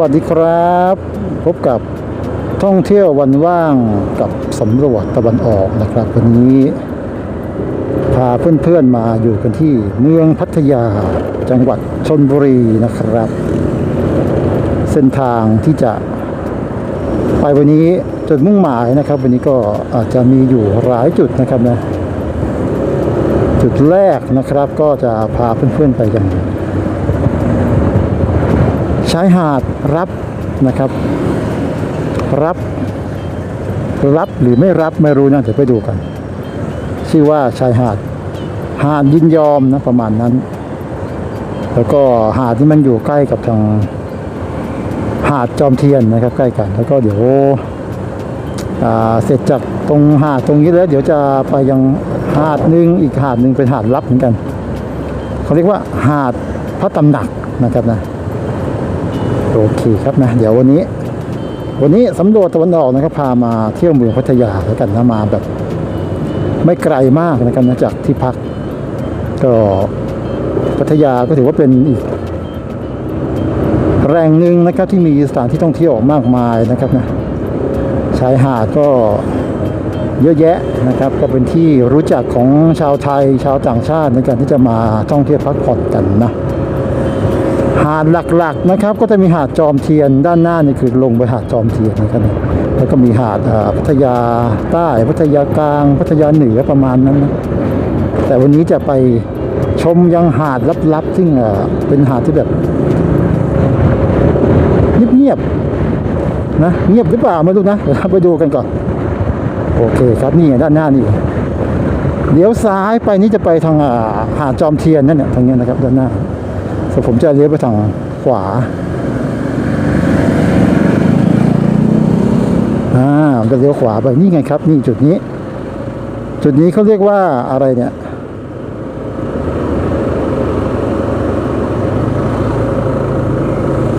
วัสดีครับ พบกับท่องเที่ยววันว่างกับสำรวจตะวันออกนะครับ วันนี้ พาเพื่อนๆมาอยู่กันที่เมืองพัทยาจังหวัดชนบุรีนะครับ เส้นทางที่จะ ไปวันนี้จุดมุ่งหมายนะครับ วันนี้ก็อาจจะมีอยู่หลายจุดนะครับนะจุดแรกนะครับก็จะพาเพื่อนๆไปกัน ชายหาดรับนะครับ รับ รับหรือไม่รับไม่รู้นะเดี๋ยวไปดูกัน ชื่อว่าชายหาด หาดยินยอมนะประมาณนั้น แล้วก็หาดที่มันอยู่ใกล้กับทางหาดจอมเทียนนะครับ ใกล้กัน แล้วก็เดี๋ยวเสร็จจากตรงหาดตรงนี้แล้ว เดี๋ยวจะไปยังหาดหนึ่งอีกหาดหนึ่งเป็นหาดลับเหมือนกัน เขาเรียกว่าหาดพระตำหนักนะครับนะ โอเคครับนะ เดี๋ยววันนี้ วันนี้สำรวจตะวันออกนะครับพามาเที่ยวเมืองพัทยาแล้วกันนะมาแบบ ไม่ไกลมากนะครับนะจากที่พัก ก็พัทยาก็ถือว่าเป็นอีกแรงหนึ่งนะครับที่มีสถานที่ท่องเที่ยวมากมายนะครับนะชายหาดก็เยอะแยะนะครับ ก็เป็นที่รู้จักของชาวไทยชาวต่างชาติในการที่จะมาท่องเที่ยวพักผ่อนกันนะ หาดหลักๆนะครับ ก็จะมีหาดจอมเทียนด้านหน้านี่คือลงไปหาดจอมเทียนนะครับแล้วก็มีหาดอ่าพัทยาใต้พัทยากลาง พัทยาเหนือประมาณนั้นนะแต่วันนี้จะไปชมยังหาดลับๆ ซึ่งเป็นหาดที่แบบเงียบๆนะเงียบหรือเปล่าไม่รู้นะไปดูกันก่อน โอเคครับนี่ด้านหน้านี่เลี้ยวซ้ายไปนี่จะไปทางหาดจอมเทียนนั่นเนี่ยทางนี้นะครับด้านหน้า ส่ผมจะเลี้ยวไปทางขวาอ่าจะเลี้ยวขวาไปนี่ไงครับ นี่จุดนี้ จุดนี้เขาเรียกว่าอะไรเนี่ย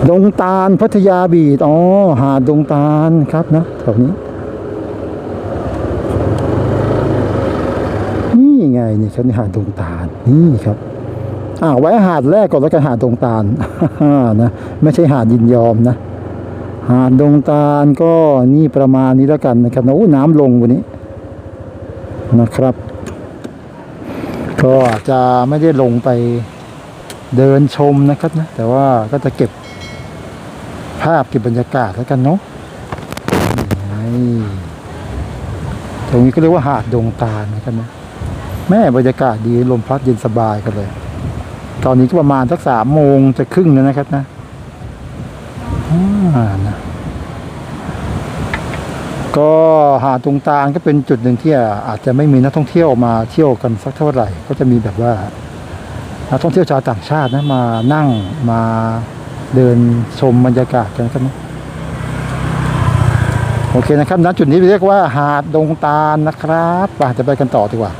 ดงตาลพัทยาบีดอ๋อหาดดงตาลครับนะแถวนี้ นี่ไงนี่ครับนี่หาดดงตาลนี่ครับ อ่าไว้หาดแรกก่อนแล้วกันหาดดงตาลนะไม่ใช่หาดยินยอมนะ หาดดงตาลก็นี่ประมาณนี้แล้วกันนะครับนะโอ้น้ำลงวันนี้นะครับ ก็จะไม่ได้ลงไปเดินชมนะครับนะแต่ว่าก็จะเก็บภาพเก็บบรรยากาศแล้วกันเนาะนี่ตรงนี้ก็เรียกว่าหาดดงตาลนะครับนะแม่บรรยากาศดีลมพัดเย็นสบายกันเลย ตอนนี้ก็ประมาณสักสามโมงจะครึ่งแล้วนะครับนะนะก็หาดตรงตาลก็เป็นจุดหนึ่งที่อาจจะไม่มีนักท่องเที่ยวมาเที่ยวกันสักเท่าไหร่ ก็จะมีแบบว่านักท่องเที่ยวชาวต่างชาตินะมานั่งมาเดินชมบรรยากาศกันครับนะโอเคนะครับณจุดนี้เรียกว่าหาดดงตาลนะครับไปจะไปกันต่อดีกว่า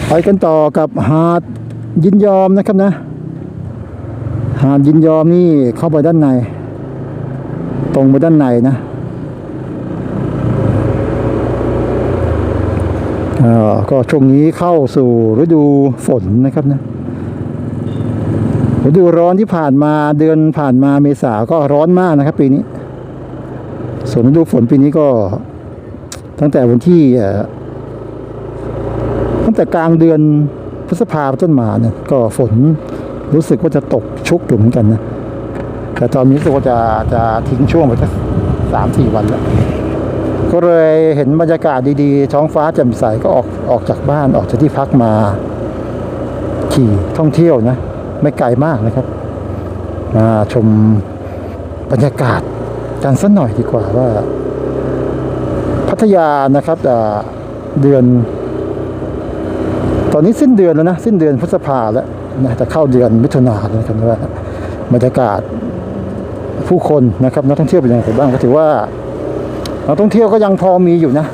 ไป กันต่อกับหาดยินยอมนะครับนะ หาดยินยอมนี่เข้าไปด้านใน ตรงไปด้านในนะก็ช่วงนี้เข้าสู่ฤดูฝนนะครับนะฤดูร้อนที่ผ่านมาเดือนผ่านมาเมษาก็ร้อนมากนะครับ ปีนี้ ส่วนฤดูฝนปีนี้ก็ตั้งแต่วันที่ งแต่กลางเดือนพฤษภาเป็นต้นมาเนี่ยก็ฝนรู้สึกว่าจะตกชุกอยู่เหมือนกันนะแต่ตอนนี้รู้สึกว่าจะจะทิ้งช่วงไปสักสามสี่วันแล้ว ก็เลยเห็นบรรยากาศดีๆ ท้องฟ้าแจ่มใสก็ออกออกจากบ้านออกจากที่พักมา ขี่ท่องเที่ยวนะ ไม่ไกลมากนะครับ มาชมบรรยากาศกันสักหน่อยดีกว่าว่า พัทยานะครับเดือน ตอนนี้สิ้นเดือนแล้วนะ สิ้นเดือนพฤษภาแล้วนะจะเข้าเดือนมิถุนาแล้วนะครับว่าบรรยากาศผู้คนนะครับนักท่องเที่ยวเป็นยังไงบ้างก็ถือว่านักท่องเที่ยวก็ยังพอมีอยู่นะ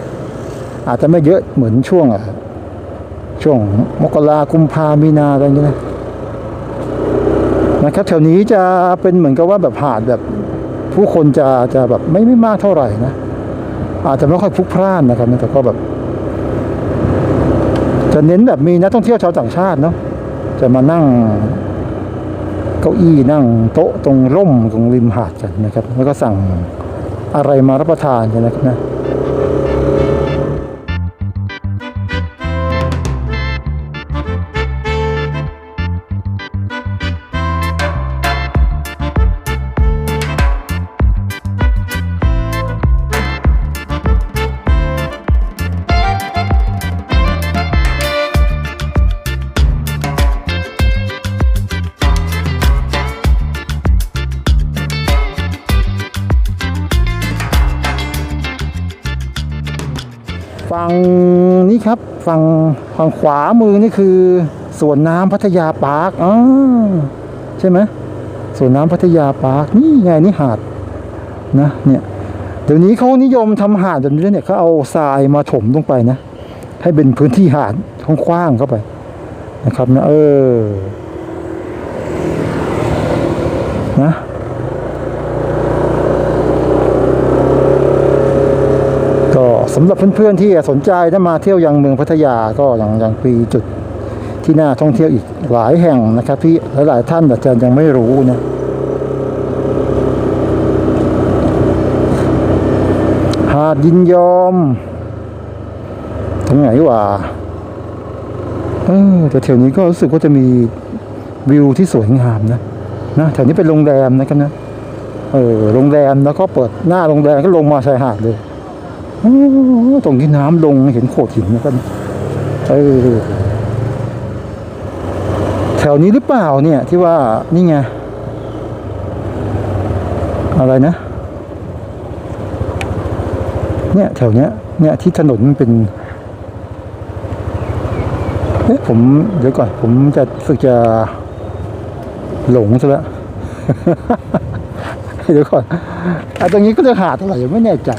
อาจจะไม่เยอะเหมือนช่วงช่วงมกรากุมภามีนาอะไรอย่างเงี้ยนะนะครับแถวนี้จะเป็นเหมือนกับว่าแบบหาดแบบผู้คนจะจะแบบไม่ไม่มากเท่าไหร่นะ อาจจะไม่ค่อยพลุกพล่านนะครับแต่ก็แบบ จะเน้นแบบมีนักท่องเที่ยวชาวต่างชาติเนาะจะมานั่งเก้าอี้นั่งโต๊ะตรงร่มตรงริมหาดกันนะครับ แล้วก็สั่งอะไรมารับประทานกันนะครับนะ ฝั่งฝั่งขวามือนี่คือสวนน้ำพัทยาปาร์คอ๋อใช่ไหมสวนน้ำพัทยาปาร์คนี่ไงนี่หาดนะเนี่ยเดี๋ยวนี้เขานิยมทำหาดแบบนี้เนี่ยเขาเอาทรายมาถมลงไปนะ ให้เป็นพื้นที่หาดกว้างๆเข้าไปนะครับนะเออนะ ก็สำหรับเพื่อนๆที่สนใจถ้ามาเที่ยวยังเมืองพัทยาก็ยังยังปีจุดที่น่าท่องเที่ยวอีกหลายแห่งนะครับที่หลายๆท่านอาจจะยังไม่รู้นะหาดยินยอมตรงไหนวะเออแต่แถวนี้ก็รู้สึกว่าจะมีวิวที่สวยงามนะนะแถวนี้เป็นโรงแรมนะครับนะเออโรงแรมแล้วก็เปิดหน้าโรงแรมก็ลงมาชายหาดเลย ตรงที่น้ำลงเห็นโขดหินนะครับเออแถวนี้หรือเปล่าเนี่ยที่ว่านี่ไง อะไรนะ เนี่ยแถวเนี้ย เนี่ยที่ถนนมันเป็นเอ๊ะผมเดี๋ยวก่อน ผมจะสึกจะหลงซะแล้วเดี๋ยวก่อนอะตรงนี้ก็จะหาดอะไรไม่แน่ใจ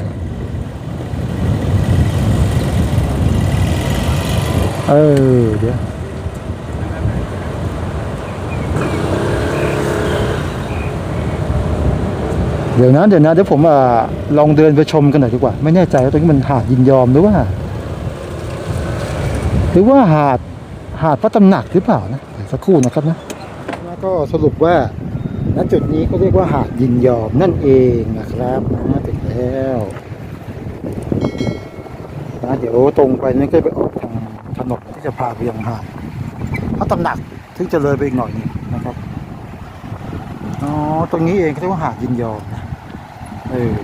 เออเดี๋ยวเดี๋ยวนะเดี๋ยวนะเดี๋ยวผมอะลองเดินไปชมกันหน่อยดีกว่า ไม่แน่ใจว่าตรงนี้มันหาดยินยอมหรือว่า หรือว่าหาดหาดพระตำหนักหรือเปล่านะเดี๋ยวสักครู่นะครับนะแล้วก็สรุปว่าณจุดนี้ก็เรียกว่าหาดยินยอมนั่นเองนะครับนะถึงแล้วนะเดี๋ยวตรงไปนั่นก็ไปออก นนที่จะพาไปยังหาดพระตำหนักถึงจะเลยไปอีกหน่อยหนึงนะครับอ๋อตรงนี้เองเรียกว่าหาดยินยอมนะเออ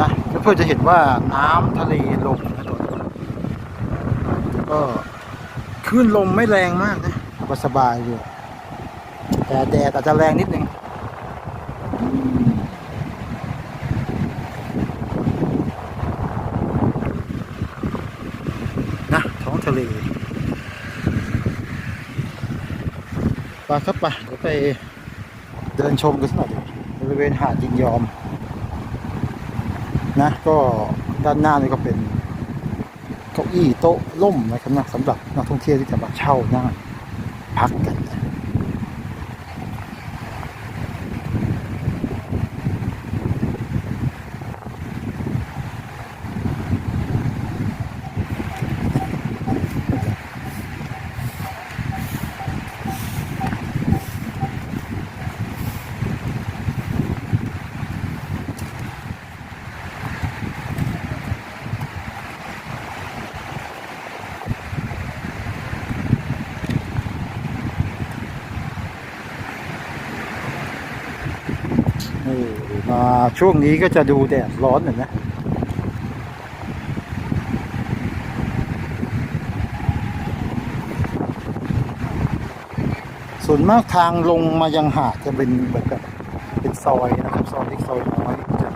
นะเพื่อจะเห็นว่าน้ำทะเลลงนะตัวก็คลื่นลมไม่แรงมากนะก็สบายอยู่แต่แดดอาจจะแรงนิดนึง นะท้องทะเลไปครับไปเดี๋ยวไปเดินชมกันสักหน่อยบริเวณหาดยินยอม นะ ก็ด้านหน้านี่ก็เป็นเก้าอี้โต๊ะล่มนะครับนะสำหรับนักท่องเที่ยวที่จะมาเช่านั่งพักกันนะเออมา ช่วงนี้ก็จะดูแดดร้อนหน่อยนะส่วนมากทางลงมายังหาดจะเป็นแบบแบบเป็นซอยนะครับซอยเล็กซอยน้อยจะ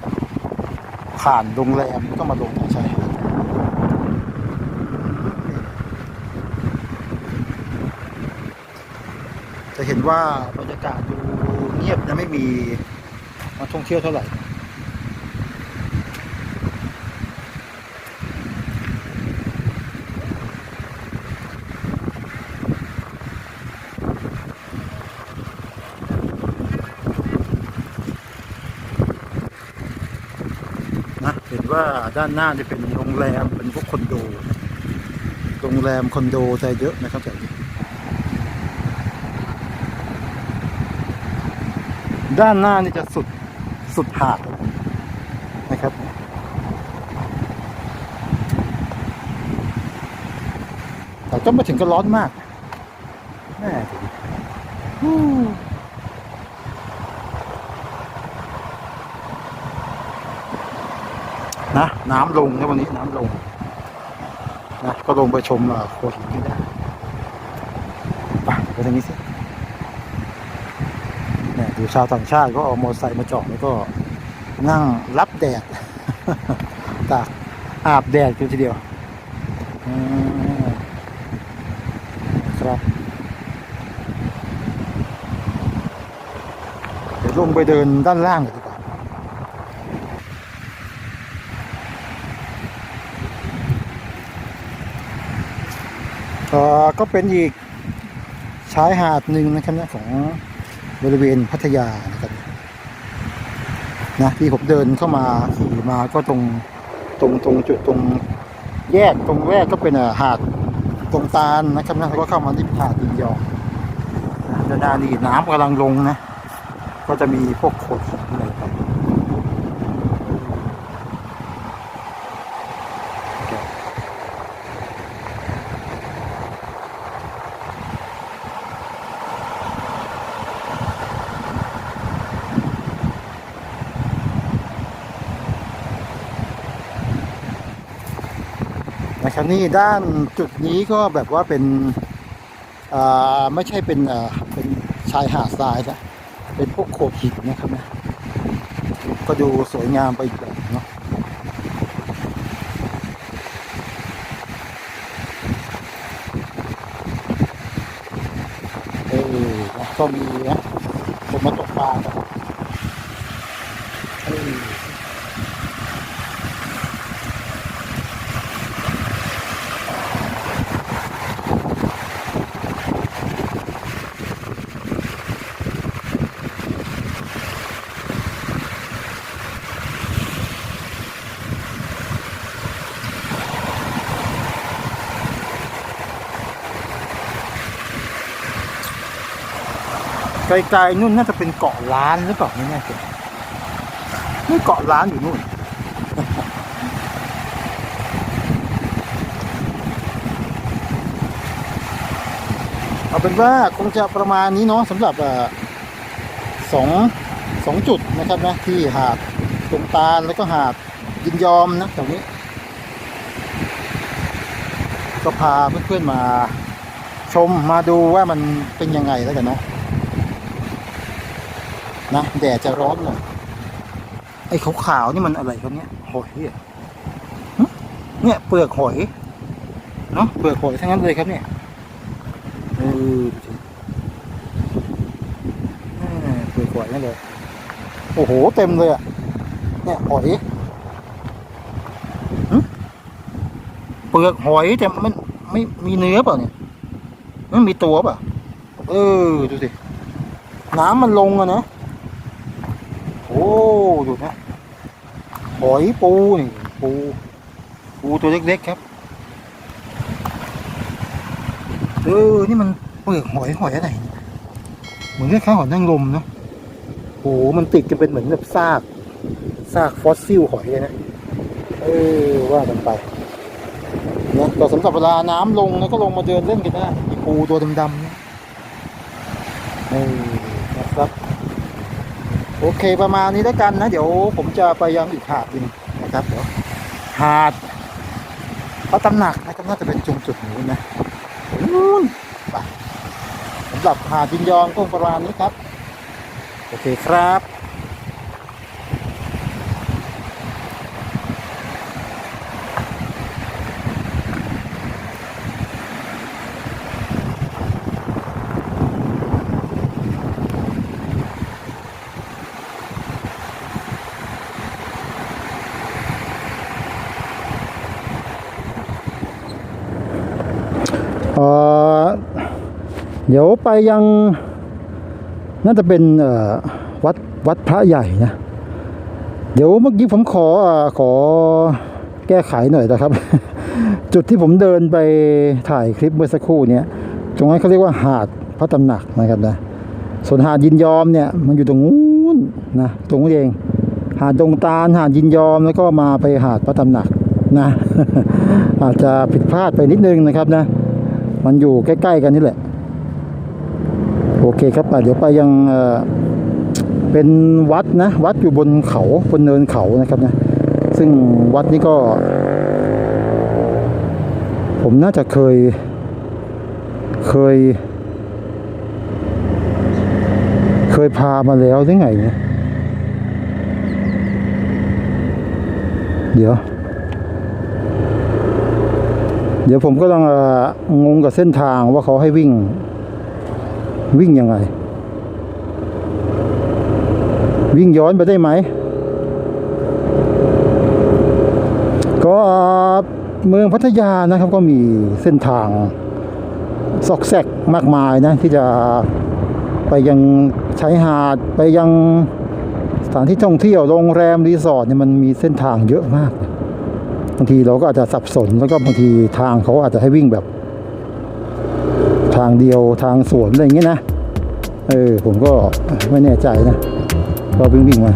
ผ่านโรงแรมก็มาลงทางชายหาดจะเห็นว่าบรรยากาศดูเงียบนะไม่มี ท่องเที่ยวเท่าไหร่นะเห็นว่าด้านหน้าจะเป็นโรงแรมเป็นพวกคอนโด โรงแรมคอนโดจะเยอะนะครับแถวนี้ด้านหน้านี่จะสุด สุดหาดนะครับแต่ก็ม่ถึงกับร้อนมากแม่นะน้ำลงนะวันนี้น้ำลงนะก็ลงไปชมโขดหินกันได้ไปไปทางนี้สิ เนี่ชาวต่างชาติก็เอามอเตอร์ไซค์มาจอดแล้วก็นั่งรับแดด ตากอาบแดดกันทีเดียวครับเดี๋ยวลงไปเดินด้านล่างกันดีกว่าก็เป็นอีกชายหาดหนึ่งนะครับเนี่ยของ บริเวณพัทยานะครับนะที่ผมเดินเข้ามาขี่มาก็ตรงตรงตรงจุดตรงแยกตรงแรกก็เป็นหาดตรงตาลนะครับนะแล้วก็เข้ามาที่หาดดินยองด้านหน้านี่น้ำกำลังลงนะ ก็จะมีพวกโขดหินอะไรต่าง นี่ด้านจุดนี้ก็แบบว่าเป็นอ่าไม่ใช่เป็นเป็นชายหาดทรายนะเป็นพวกโขดหินนะครับนะก็ดูสวยงามไปอีกแบบเนาะเออก็มีนะผมมาตกปลาเออ ไกลๆนู่นน่าจะเป็นเกาะล้านหรือเปล่าไม่แน่ใจนี่เกาะล้านอยู่นู่น เอาเป็นว่าคงจะประมาณนี้เนาะสำหรับสองสองจุดนะครับนะที่หาดตรงตาลแล้วก็หาดยินยอมนะแถวนี้ ก็พาเพื่อนๆมาชมมาดูว่ามันเป็นยังไงแล้วกันเนาะ นะแดดจะร้อนหน่อยไอ้ขาวๆนี่มันอะไรครับเนี่ยหอยเหรอหึเนี่ยเปลือกหอยเนาะเปลือกหอยทั้งนั้นเลยครับเนี่ยเออเปลือกหอยนั่นเลยโอ้โหเต็มเลยอะเนี่ยหอยเปลือกหอยแต่มันไม่มีเนื้อเปล่าเนี่ยมันมีตัวเปล่าเออดูสิน้ำมันลงอะนะ ดูนะหอยปูนี่ปู ปูตัวเล็กๆครับ เออ นี่มันเปลือกหอยหอยอะไรเหมือนคล้ายๆหอยนางรมเนาะโอ้มันติดกันเป็นเหมือนแบบซาก ซากฟอสซิลหอยเลยนะ เออ ว่ากันไปเนี่ยแต่สำหรับเวลาน้ำลงนะก็ลงมาเดินเล่นกันได้มีปูตัวดำๆเนี่ยเออนะครับ โอเคประมาณนี้แล้วกันนะ เดี๋ยวผมจะไปยังอีกหาดหนึงนะครับเดี๋ยวหาดพระตำหนักนะครับน่าจะเป็นจุงจุดนู้นนะนู้นไปสำหรับหาดจินยองก็ประมาณนี้ครับ โอเคครับ เออเดี๋ยวไปยังน่าจะเป็นวัดวัดพระใหญ่นะ เดี๋ยวเมื่อกี้ผมขอเอ่อขอแก้ไขหน่อยนะครับ จุดที่ผมเดินไปถ่ายคลิปเมื่อสักครู่เนี้ยตรงนั้นเขาเรียกว่าหาดพระตำหนักนะครับนะส่วนหาดยินยอมเนี่ยมันอยู่ตรงนู้นนะตรงนี้เอง หาดดงตาลหาดยินยอมแล้วก็มาไปหาดพระตำหนักนะ อาจจะผิดพลาดไปนิดนึงนะครับนะ มันอยู่ใกล้ ๆ กันนี่แหละ โอเคครับเดี๋ยวไปยังเอ่อเป็นวัดนะ วัดอยู่บนเขาบนเนินเขานะครับนะ ซึ่งวัดนี้ก็ ผมน่าจะเคย เคย เคยพามาแล้วหรือไงเนี่ยเดี๋ยว เดี๋ยวผมก็ต้องงงกับเส้นทางว่าเขาให้วิ่ง วิ่งยังไง วิ่งย้อนไปได้ไหม ก็เมืองพัทยานะครับก็มีเส้นทางซอกแซกมากมายนะ ที่จะไปยังชายหาดไปยังสถานที่ท่องเที่ยวโรงแรมรีสอร์ทเนี่ยมันมีเส้นทางเยอะมาก บางทีเราก็อาจจะสับสนแล้วก็บางทีทางเขาอาจจะให้วิ่งแบบ ทางเดียวทางสวนอะไรอย่างเงี้ยนะ เออ ผมก็ไม่แน่ใจนะ ก็วิ่งวิ่งมา